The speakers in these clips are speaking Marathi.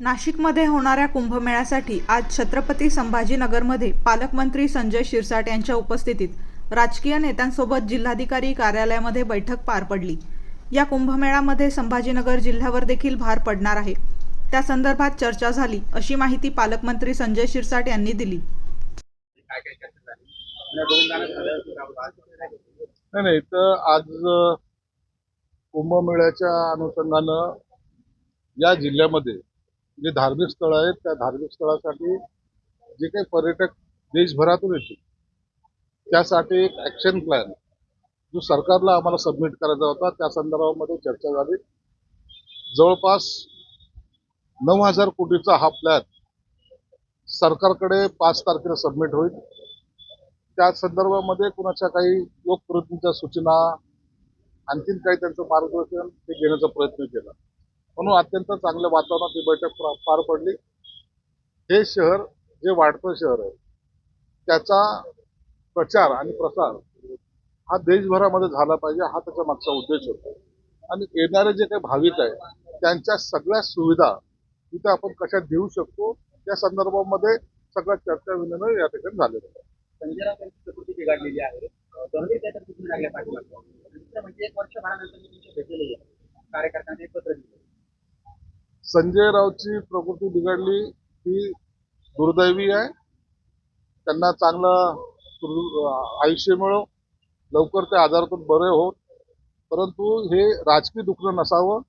नाशिकमध्ये होणाऱ्या कुंभमेळ्यासाठी आज छत्रपती संभाजीनगरमध्ये पालकमंत्री संजय शिरसाट यांच्या उपस्थितीत राजकीय नेत्यांसोबत जिल्हाधिकारी कार्यालयामध्ये बैठक पार पडली. या कुंभमेळ्यामध्ये संभाजीनगर जिल्ह्यावर देखील भार पडणार आहे. त्या संदर्भात चर्चा झाली अशी माहिती पालकमंत्री संजय शिरसाट यांनी दिली. नाही तर आज कुंभमेळ्याच्या अनुषंगानं या जिल्ह्यामध्ये जे धार्मिक स्थळं आहेत त्या धार्मिक स्थळासाठी जे काही पर्यटक देशभरातून येतील त्यासाठी एक ॲक्शन प्लॅन जो सरकारला आम्हाला सबमिट करायचा होता त्या संदर्भामध्ये चर्चा झाली. जवळपास नऊ हजार कोटीचा हा प्लॅन सरकारकडे पाच तारखेला सबमिट होईल. त्या संदर्भामध्ये कुणाच्या काही लोकप्रतिनिधींच्या सूचना आणखीन काही त्यांचं मार्गदर्शन ते घेण्याचा प्रयत्न केला. म्हणून अत्यंत चांगल्या वातावरणात ही बैठक पार पडली. हे शहर जे वाढतं शहर आहे त्याचा प्रचार आणि प्रसार हा देशभरामध्ये झाला पाहिजे हा त्याच्या मागचा उद्देश होता. आणि येणारे जे काही भाविक आहे त्यांच्या सगळ्या सुविधा तिथे आपण कशा देऊ शकतो त्या संदर्भामध्ये सगळ्या चर्चा विनिमय या ठिकाणी झालेला आहे बिघडलेली आहे. गंभीर त्याच्यात लागल्या म्हणजे एक वर्षभरानंतर मी तुमच्या भेटलेली आहे कार्यकर्त्यांना एक पत्र दिलं संजय रावची प्रकृती बिघडली ही दुर्दैवी आहे. त्यांना चांगलं आयुष्य मिळो. लवकर ते आजारातून बरे होत. परंतु हे राजकीय दुखणं नसावं.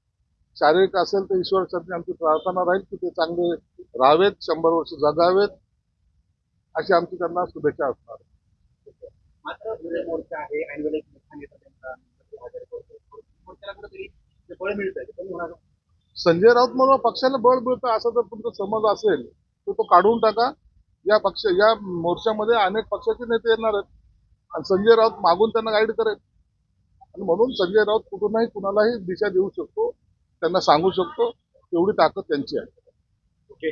शारीरिक असेल तर ईश्वर चरणी आमची प्रार्थना राहील की ते चांगले राहावेत शंभर वर्ष जगावेत. अशी आमची त्यांना शुभेच्छा असणार. मात्र संजय राऊत म्हणून पक्षाला बळ मिळतं असं जर तुमचा समज असेल तर तो काढून टाका. या पक्ष या मोर्चामध्ये अनेक पक्षाचे नेते येणार आहेत. आणि संजय राऊत मागून त्यांना गाईड करेल. आणि म्हणून संजय राऊत कुठूनही कुणालाही दिशा देऊ शकतो त्यांना सांगू शकतो तेवढी ताकद त्यांची आहे. ओके.